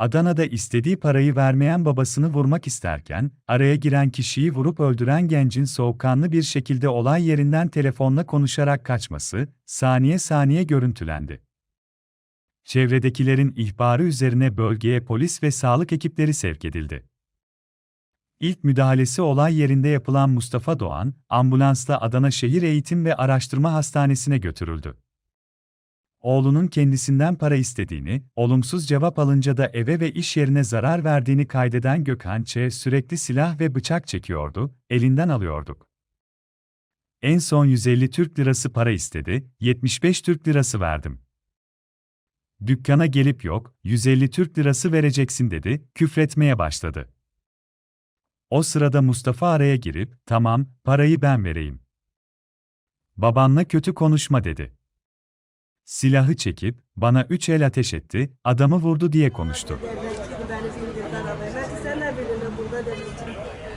Adana'da istediği parayı vermeyen babasını vurmak isterken, araya giren kişiyi vurup öldüren gencin soğukkanlı bir şekilde olay yerinden telefonla konuşarak kaçması, saniye saniye görüntülendi. Çevredekilerin ihbarı üzerine bölgeye polis ve sağlık ekipleri sevk edildi. İlk müdahalesi olay yerinde yapılan Mustafa Doğan, ambulansla Adana Şehir Eğitim ve Araştırma Hastanesi'ne götürüldü. Oğlunun kendisinden para istediğini, olumsuz cevap alınca da eve ve iş yerine zarar verdiğini kaydeden Gökhan Ç. sürekli silah ve bıçak çekiyordu, elinden alıyorduk. En son 150 Türk lirası para istedi, 75 Türk lirası verdim. Dükkana gelip yok, 150 Türk lirası vereceksin dedi, küfretmeye başladı. O sırada Mustafa araya girip, tamam, parayı ben vereyim. Babanla kötü konuşma dedi. Silahı çekip, bana üç el ateş etti, adamı vurdu diye konuştu.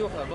Yok abi.